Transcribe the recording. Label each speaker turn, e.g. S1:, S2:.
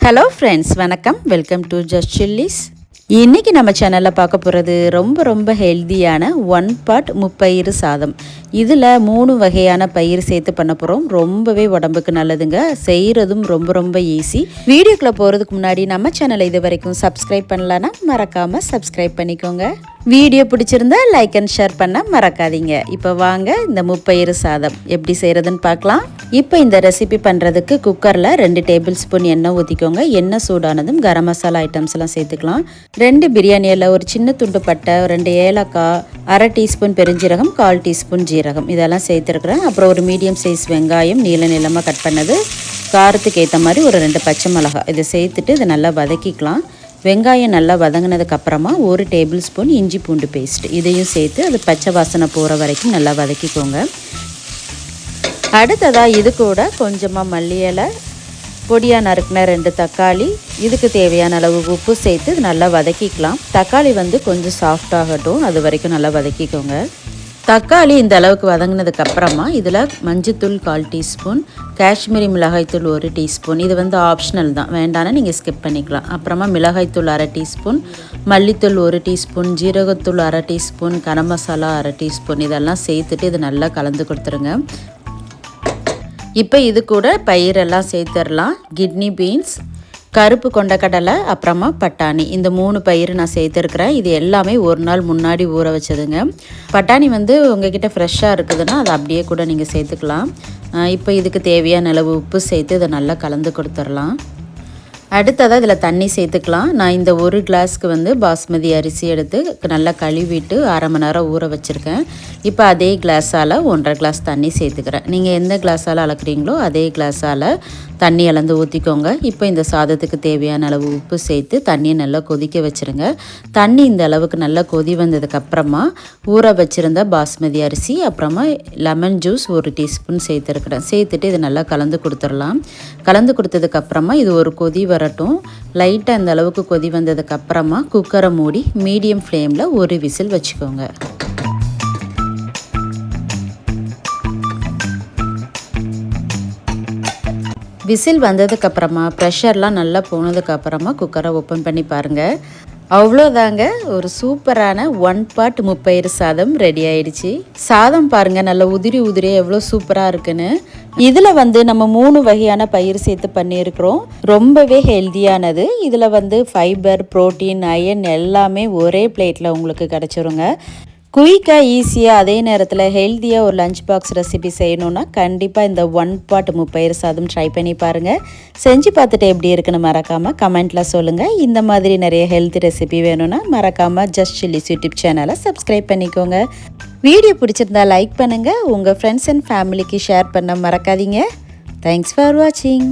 S1: Hello friends வணக்கம். Welcome to just chillies இன்றைக்கி நம்ம சேனலில் பார்க்க போகிறது ரொம்ப ரொம்ப ஹெல்தியான ஒன் பாட் முப்பயிறு சாதம். இதில் மூணு வகையான பயிர் சேர்த்து பண்ண போகிறோம் ரொம்பவே உடம்புக்கு நல்லதுங்க. செய்கிறதும் ரொம்ப ரொம்ப ஈஸி வீடியோக்குள்ளே போகிறதுக்கு முன்னாடி நம்ம சேனலை இது வரைக்கும் சப்ஸ்கிரைப் பண்ணலன்னா மறக்காமல் சப்ஸ்கிரைப் பண்ணிக்கோங்க. வீடியோ பிடிச்சிருந்தா லைக் அண்ட் ஷேர் பண்ண மறக்காதீங்க. இப்போ வாங்க இந்த முப்பயிறு சாதம் எப்படி செய்கிறதுன்னு பார்க்கலாம். இப்போ இந்த ரெசிபி பண்ணுறதுக்கு குக்கரில் ரெண்டு டேபிள் ஸ்பூன் எண்ணெய் ஊற்றிக்கோங்க எண்ணெய் சூடானதும் கரம் மசாலா ஐட்டம்ஸ் எல்லாம் சேர்த்துக்கலாம். ரெண்டு பிரியாணி இலை ஒரு சின்ன துண்டு பட்டை ரெண்டு ஏலக்காய் அரை டீஸ்பூன் பெருஞ்சீரகம் கால் டீஸ்பூன் ஜீரகம். இதெல்லாம் சேர்த்துருக்குறேன். அப்புறம் ஒரு மீடியம் சைஸ் வெங்காயம் நீள நீளமாக கட் பண்ணது. காரத்துக்கு ஏற்ற மாதிரி ஒரு ரெண்டு பச்சை மிளகாய். இதை சேர்த்துட்டு இதை நல்லா வதக்கிக்கலாம். வெங்காயம் நல்லா வதங்கினதுக்கப்புறமா ஒரு டேபிள் ஸ்பூன் இஞ்சி பூண்டு பேஸ்ட் இதையும் சேர்த்து அது பச்சை வாசனை போகிற வரைக்கும் நல்லா வதக்கிக்கோங்க. அடுத்ததாக இது கூட கொஞ்சமாக மல்லி இலை பொடியாக நறுக்கின ரெண்டு தக்காளி இதுக்கு தேவையான அளவு உப்பு சேர்த்து இது நல்லா வதக்கிக்கலாம். தக்காளி வந்து கொஞ்சம் சாஃப்டாகட்டும் அது வரைக்கும் நல்லா வதக்கிக்கோங்க. தக்காளி இந்த அளவுக்கு வதங்கினதுக்கு அப்புறமா இதில் மஞ்சத்தூள் கால் டீஸ்பூன் காஷ்மீரி மிளகாய்த்தூள் ஒரு டீஸ்பூன். இது வந்து ஆப்ஷனல் தான். வேண்டாம்னா நீங்கள் ஸ்கிப் பண்ணிக்கலாம். அப்புறமா மிளகாய்த்தூள் அரை டீஸ்பூன் மல்லித்தூள் ஒரு டீஸ்பூன் ஜீரகத்தூள் அரை டீஸ்பூன் கரம் மசாலா அரை டீஸ்பூன். இதெல்லாம் சேர்த்துட்டு இது நல்லா கலந்து கொடுத்துருங்க. இப்போ இது கூட பயிரெல்லாம் சேர்த்துடலாம். கிட்னி பீன்ஸ் கருப்பு கொண்டக்கடலை அப்புறமா பட்டாணி. இந்த மூணு பயிர் நான் சேர்த்துருக்குறேன். இது எல்லாமே ஒரு நாள் முன்னாடி ஊற வச்சதுங்க. பட்டாணி வந்து உங்ககிட்ட ஃப்ரெஷ்ஷாக இருக்குதுன்னா அதை அப்படியே கூட நீங்கள் சேர்த்துக்கலாம். இப்போ இதுக்கு தேவையான அளவு உப்பு சேர்த்து இதை நல்லா கலந்து கொடுத்துடலாம். அடுத்ததாக இதில் தண்ணி சேர்த்துக்கலாம். நான் இந்த ஒரு கிளாஸ்க்கு வந்து பாஸ்மதி அரிசி எடுத்து நல்லா கழுவிட்டு அரை மணி நேரம் ஊற வச்சுருக்கேன். இப்போ அதே கிளாஸால் ஒன்றரை கிளாஸ் தண்ணி சேர்த்துக்கிறேன். நீங்கள் எந்த கிளாஸால் அளக்குறீங்களோ அதே கிளாஸால் தண்ணி அளந்து ஊற்றிக்கோங்க இப்போ இந்த சாதத்துக்கு தேவையான அளவு உப்பு சேர்த்து தண்ணியை நல்லா கொதிக்க வச்சுருங்க. தண்ணி இந்த அளவுக்கு நல்லா கொதி வந்ததுக்கப்புறமா ஊற வச்சுருந்த பாஸ்மதி அரிசி அப்புறமா லெமன் ஜூஸ் ஒரு டீஸ்பூன் சேர்த்துருக்குறேன். சேர்த்துட்டு இதை நல்லா கலந்து கொடுத்துடலாம். கலந்து கொடுத்ததுக்கப்புறமா இது ஒரு கொதி வரட்டும். லைட்டாக இந்த அளவுக்கு கொதி வந்ததுக்கப்புறமா குக்கரை மூடி மீடியம் ஃப்ளேமில் ஒரு விசில் வச்சுக்கோங்க. விசில் வந்ததுக்கப்புறமா ப்ரெஷர்லாம் நல்லா போனதுக்கப்புறமா குக்கரை ஓப்பன் பண்ணி பாருங்கள் அவ்வளோதாங்க. ஒரு சூப்பரான ஒன் பாட் முப்பயிறு சாதம் ரெடி ஆயிடுச்சு. சாதம் பாருங்கள் நல்லா உதிரி உதிரி எவ்வளோ சூப்பராக இருக்குன்னு. இதில் வந்து நம்ம மூணு வகையான பயிர் சேர்த்து பண்ணியிருக்கிறோம். ரொம்பவே ஹெல்த்தியானது இதில் வந்து ஃபைபர் ப்ரோட்டீன் அயன் எல்லாமே ஒரே பிளேட்டில் உங்களுக்கு கிடச்சிருங்க. குயிக்காக ஈஸியாக அதே நேரத்தில் ஹெல்த்தியாக ஒரு லஞ்ச் பாக்ஸ் ரெசிபி செய்யணுன்னா கண்டிப்பாக இந்த ஒன் பாட் முப்பயிர் சாதம் ட்ரை பண்ணி பாருங்கள் செஞ்சு பார்த்துட்டு எப்படி இருக்குன்னு மறக்காமல் கமெண்ட்டில் சொல்லுங்கள் இந்த மாதிரி நிறைய ஹெல்த்தி ரெசிபி வேணும்னா மறக்காமல் ஜஸ்ட் சில்லிஸ் யூடியூப் சேனலை சப்ஸ்கிரைப் பண்ணிக்கோங்க. வீடியோ பிடிச்சிருந்தா லைக் பண்ணுங்கள் உங்கள் ஃப்ரெண்ட்ஸ் அண்ட் ஃபேமிலிக்கு ஷேர் பண்ண மறக்காதீங்க. தேங்க்ஸ் ஃபார் வாட்சிங்